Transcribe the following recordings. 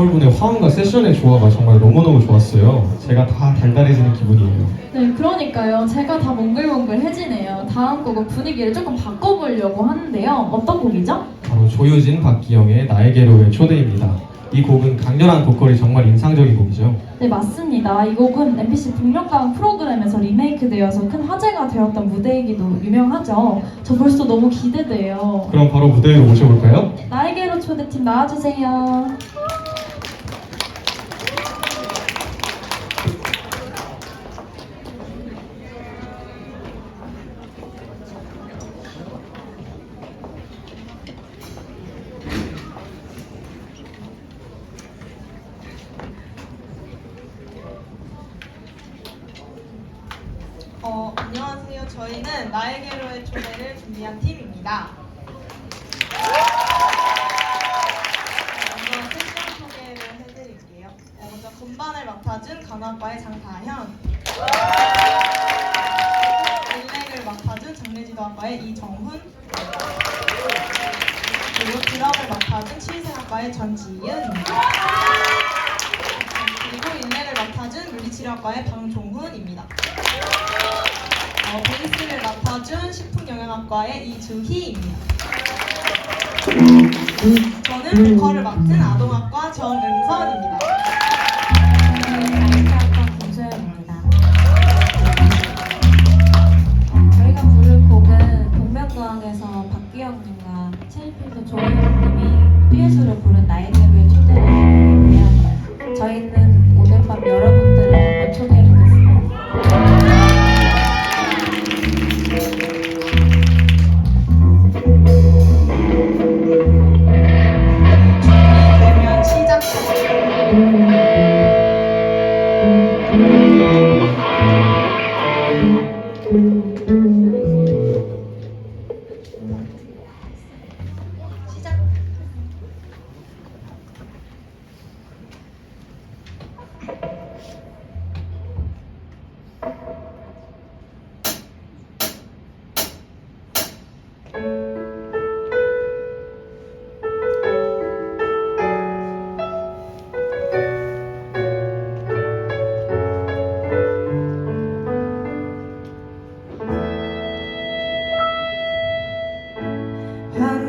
보컬분의 화음과 세션의 조화가 정말 너무너무 좋았어요. 제가 다 달달해지는 기분이에요. 네, 그러니까요. 제가 다 몽글몽글해지네요. 다음 곡은 분위기를 조금 바꿔보려고 하는데요. 어떤 곡이죠? 바로 조효진, 박기영의 나에게로의 초대입니다. 이 곡은 강렬한 보컬이 정말 인상적인 곡이죠. 네, 맞습니다. 이 곡은 MBC 북녘가왕 프로그램에서 리메이크되어서 큰 화제가 되었던 무대이기도 유명하죠. 저 벌써 너무 기대돼요. 그럼 바로 무대 위로 모셔볼까요? 나에게로 초대팀 나와주세요. 어, 안녕하세요. 저희는 나에게로의 초대를 준비한 팀입니다. 먼저 세션 소개를 해드릴게요. 어, 먼저 건반을 맡아준 간호학과의 장다현, 일렉을 맡아준 장례지도학과의 이정훈, 그리고 드럼을 맡아준 치위생학과의 전지윤, 그리고 일렉을 맡아준 물리치료학과의 방종훈입니다. 어, 베이스를 맡아준 식품영양학과의 이주희입니다. 저는 보컬을 맡은 아동학과 정은선입니다.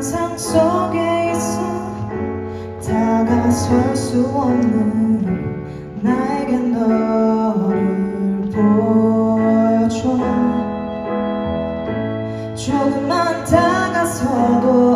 환상 속에 있어. 다가설 수 없는 나에게 너를 보여줘. 조금만 다가서도